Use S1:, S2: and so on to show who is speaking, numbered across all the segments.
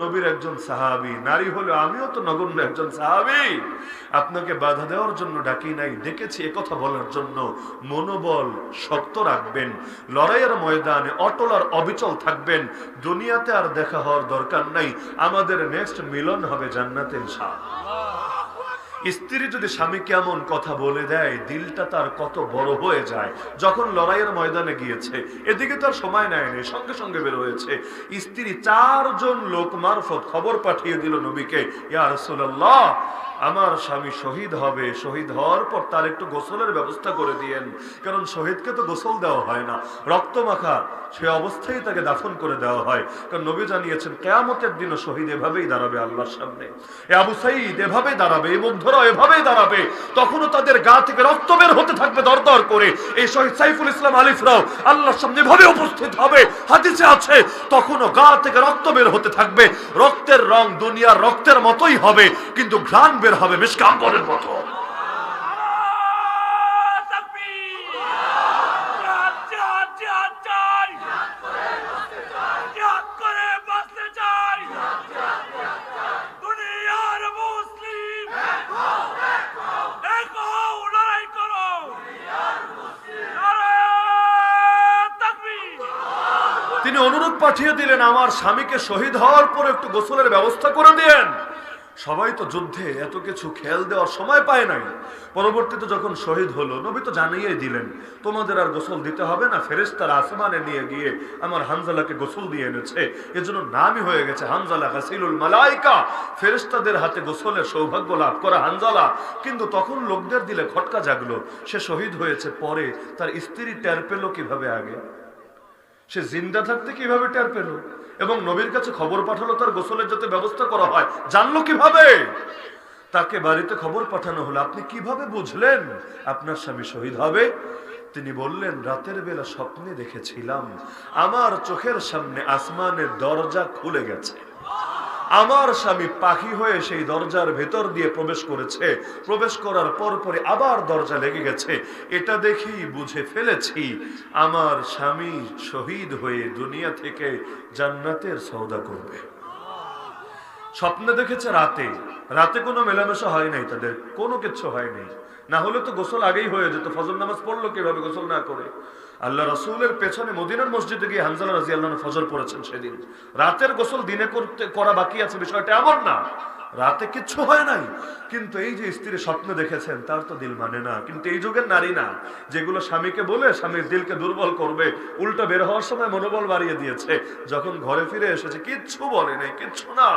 S1: নবীর একজন সাহাবি, নারী হলো আমিও তো নগণ্য একজন সাহাবি। আপনাকে বাধা দেওয়ার জন্য ডাকি নাই দেখেছি কথা বলার জন্য। মনোবল শক্ত রাখবেন, লড়াইয়ের ময়দানে অটল আর অবিচল থাকবেন। দুনিয়াতে আর দেখা হওয়ার দরকার নাই, আমাদের নেক্সট মিলন হবে জান্নাতের ইনশাআল্লাহ। স্ত্রী যদি স্বামীকে এমন কথা বলে দেয়, দিলটা তার কত বড় হয়ে যায়। যখন লড়াইয়ের ময়দানে গিয়েছে, এদিকে তার সময় নেয়নি, সঙ্গে সঙ্গে বের হয়েছে। স্ত্রী চারজন লোক মারফত খবর পাঠিয়ে দিল নবীকে, ইয়া রাসূলুল্লাহ, আমার স্বামী শহীদ হবে। শহীদ হওয়ার পর তার একটু গোসলের ব্যবস্থা করে দিয়েন, কারণ শহীদকে তো গোসল দেওয়া হয় না। রক্ত মাখা, সে অবস্থায় তাকে দাফন করে দেওয়া হয়। কারণ নবী জানিয়েছেন, কেয়ামতের দিনও শহীদ এভাবেই দাঁড়াবে আল্লাহর সামনে। এ আবু সাইদ এভাবেই দাঁড়াবে। এই মুগ্ধরা এভাবেই দাঁড়াবে। তখনও তাদের গা থেকে রক্ত বের হতে থাকবে দরদর করে। এই শহীদ সাইফুল ইসলাম আলিফরাও আল্লাহর সামনে এভাবে উপস্থিত হবে, হাদিসে আছে, তখনও গা থেকে রক্ত বের হতে থাকবে। রক্তের রং দুনিয়ার রক্তের মতোই হবে, কিন্তু ঘ্রাণ বের হবে মিসকাম্বরের মতো। তিনি অনুরোধ পাঠিয়ে দিলেন, আমার স্বামীকে শহীদ হওয়ার পর একটু গোসলের ব্যবস্থা করে দিয়েন সবাই তো যুদ্ধে এত কিছু খেয়াল দেওয়ার সময় পায় নাই। পরবর্তীতে যখন শহীদ হলো, নবী তো জানিয়ে দিলেন, তোমাদের আর গোসল দিতে হবে না ফেরেস্তার আসমানে নিয়ে গিয়ে আমার হানজালাকে গোসল দিয়ে এনেছে। এজন্য নামই হয়ে গেছে হানজালা হাসিলুল মালাইকা। ফেরেস্তাদের হাতে গোসলের সৌভাগ্য লাভ করা হানজালা কিন্তু তখন লোকদের দিলে খটকা জাগলো, সে শহীদ হয়েছে পরে তার স্ত্রী টের পেল কীভাবে আগে? সে জিন্দা থাকতে কীভাবে টের পেল? এবং নবীর কাছে খবর পাঠালো, তার গোসলের যাতে ব্যবস্থা করা হয়। জানলো কীভাবে? তাকে বাড়িতে খবর পাঠানো হলো। আপনি কীভাবে বুঝলেন? আপনার স্বামী শহীদ হবে। তিনি বললেন, রাতের বেলা স্বপ্নে দেখেছিলাম। আমার চোখের সামনে আসমানের দরজা খুলে গেছে। আমার স্বামী পাখি হয়ে সেই দরজার ভেতর দিয়ে প্রবেশ করেছে। প্রবেশ করার পর পরে আবার দরজা লেগে গেছে। এটা দেখেই বুঝে ফেলেছি, আমার স্বামী শহীদ হয়ে দুনিয়া থেকে জান্নাতের সৌদা করবে। স্বপ্নে দেখেছে রাতে। রাতে কোনো মেলামেশা হয় নাই তাদের, কোনো কিচ্ছু হয় নাই। না হলে তো গোসল আগেই হয়ে যেত ফজল নামাজ পড়ল কীভাবে গোসল না করে? আল্লাহ রসুলের পেছনে মদিনার মসজিদে গিয়ে হানজালা রাজি আল্লাহ ফজর পড়েছেন সেদিন। রাতের গোসল দিনে করতে করা বাকি আছে, বিষয়টা এমন না। রাতে কিচ্ছু হয় নাই। কিন্তু এই যে স্ত্রী স্বপ্ন দেখেছেন, তার তো দিল মানে না। কিন্তু এই যুগের নারী না। যেগুলো স্বামীকে বলে, স্বামীর দিলকে দুর্বল করবে, উল্টো বের হওয়ার সময় মনোবল বাড়িয়ে দিয়েছে। যখন ঘরে ফিরে এসেছে, কিচ্ছু বলে নাই, কিচ্ছু না।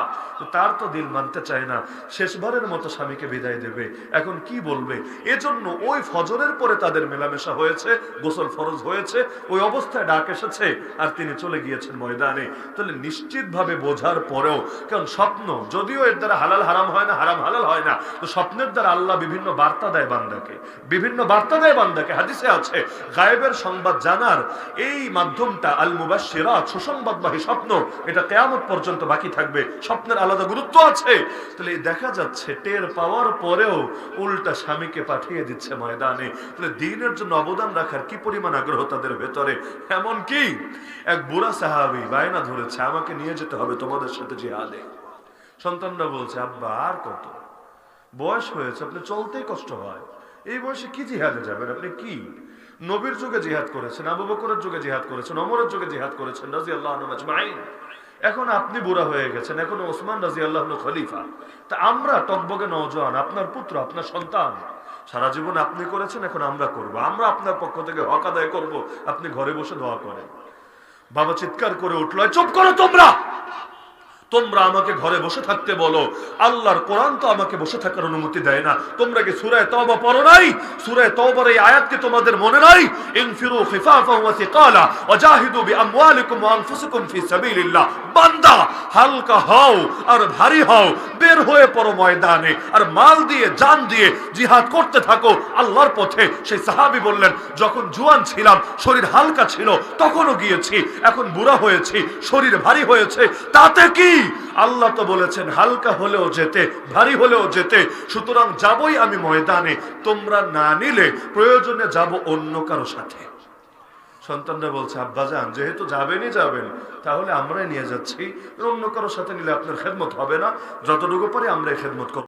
S1: তার তো দিল মানতে চায় না। শেষবারের মতো স্বামীকে বিদায় দেবে। এখন কি বলবে? এজন্য ওই ফজরের পরে তাদের মেলামেশা হয়েছে, গোসল ফরজ হয়েছে, ওই অবস্থায় ডাক এসেছে, আর তিনি চলে গিয়েছেন ময়দানে। তাহলে নিশ্চিতভাবে বোঝার পরেও, কারণ স্বপ্ন, যদিও এর দ্বারা হালাল হারাম হয় না, হারাম হালাল হয় না। তো স্বপ্নের দ্বারা আল্লাহ বিভিন্ন বার্তা দেয় বান্দাকে। বিভিন্ন বার্তা দেয় বান্দাকে। হাদিসে আছে, গায়েবের সংবাদ জানার এই মাধ্যমটা আল মুবাশশিরাত সুসংবাদবাহী স্বপ্ন, এটা কেয়ামত পর্যন্ত বাকি থাকবে। স্বপ্নের আলাদা গুরুত্ব আছে। তাহলে দেখা যাচ্ছে, টের পাওয়ার পরেও উল্টা স্বামীকে পাঠিয়ে দিচ্ছে ময়দানে। তাহলে দিনের জন্য অবদান রাখার কি পরিমাণ আগ্রহ তাদের ভেতরে? এমন কি? এক বুড়া সাহাবি বায়না ধরেছে, আমাকে নিয়ে যেতে হবে তোমাদের সাথে জিহাদে। সন্তানরা বলছে, আব্বা, আর কত? বয়স হয়েছে, আপনি চলতেই কষ্ট হয়। এই বয়সে কি জিহাদে যাবেন? আপনি কি? নবীর যুগে জিহাদ করেছেন, আবু বকরের যুগে জিহাদ করেছেন অমরের যুগে জিহাদ করেছেন রাজি আল্লাহ এখন আপনি বুড়া হয়ে গেছেন, এখন ওসমান রাজি আল্লাহ খলিফা। তা আমরা টকবগে নওজোয়ান আপনার পুত্র, আপনার সন্তান। সারা জীবন আপনি করেছেন, এখন আমরা করব। আমরা আপনার পক্ষ থেকে হক আদায় করব, আপনি ঘরে বসে দোয়া করেন। বাবা চিৎকার করে উঠল "এই চুপ করো তোমরা! তোমরা আমাকে ঘরে বসে থাকতে বলো। আল্লাহর কোরআন তো আমাকে বসে থাকার অনুমতি দেয় না। তোমরা কি সূরায়ে তওবা পড়ো নাই? সূরায়ে তওবার এই আয়াত কি তোমাদের মনে নাই? ইনফিরু খিফাফান ওয়া সিকালা ওয়াজাহিদু বিআমওয়ালিকুম ওয়া আনফুসিকুম ফি সাবিলিল্লাহ। বান্দা, হালকা হও আর ভারী হও। বের হয়ে পড়ো ময়দানে আর মাল দিয়ে, জান দিয়ে জিহাদ করতে থাকো। আল্লাহর পথে সেই সাহাবী বললেন, যখন জুয়ান ছিলাম, শরীর হালকা ছিল, তখনও গিয়েছি। এখন বুড়া হয়েছি, শরীর ভারী হয়েছে। তাতে কি আল্লাহ তো বলেছেন, হালকা হলেও যেতে, ভারী হলেও যেতে, সুতরাং যাবই আমি ময়দানে, তোমরা না নিলে প্রয়োজনে যাব অন্য কারও সাথে। সন্তানরা বলছে, আব্বা যান, যেহেতু যাবেনই যাবেন, তাহলে আমরাই নিয়ে যাচ্ছি, অন্য কারোর সাথে নিলে আপনার খেদমত হবে না, যতটুকু পারি আমরাই খেদমত করব।